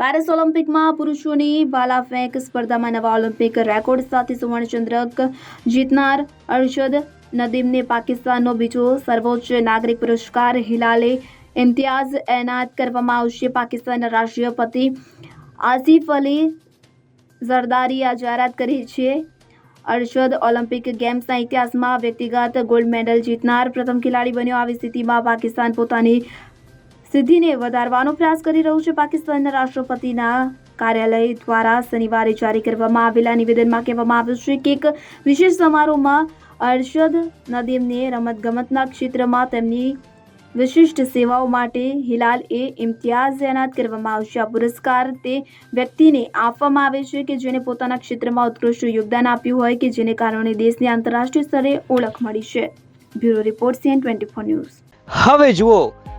Paris ઓલિમ્પિકમાં પુરુષોની ભાલા ફેંક સ્પર્ધામાં નવા ઓલિમ્પિક રેકોર્ડ સાથે સુવર્ણચંદ્રક જીતનાર અરશદ નદીમને પાકિસ્તાનનો બીજો સર્વોચ્ચ નાગરિક પુરસ્કાર હિલાલે ઇમ્તિયાઝ એનાયત કરવામાં આવશે. પાકિસ્તાનના રાષ્ટ્રપતિ આસિફ અલી ઝરદારી આ જાહેરાત કરી છે. અરશદ ઓલિમ્પિક ગેમ્સના ઇતિહાસમાં વ્યક્તિગત ગોલ્ડ મેડલ જીતનાર પ્રથમ ખેલાડી બન્યો. આવી સ્થિતિમાં પાકિસ્તાન પોતાની સિદ્ધિને વધારવાનો પ્રયાસ કરી રહ્યું છે પાકિસ્તાનના રાષ્ટ્રપતિના કાર્યાલય દ્વારા શનિવારે જારી કરવામાં આવેલા નિવેદનમાં કહેવામાં આવ્યું છે કે એક વિશેષ સમારોહમાં અરશદ નદીમને રમતગમતના ક્ષેત્રમાં તેમની વિશિષ્ટ સેવાઓ માટે હિલાલ એ ઇમ્તિયાઝ એનાયત કરવામાં આવશે. આ પુરસ્કાર તે વ્યક્તિને આપવામાં આવે છે કે જેણે પોતાના ક્ષેત્રમાં ઉત્કૃષ્ટ યોગદાન આપ્યું હોય કે જેને કારણે દેશને આંતરરાષ્ટ્રીય સ્તરે ઓળખ મળી છે. Bureau report CN twenty four news. હવે જુઓ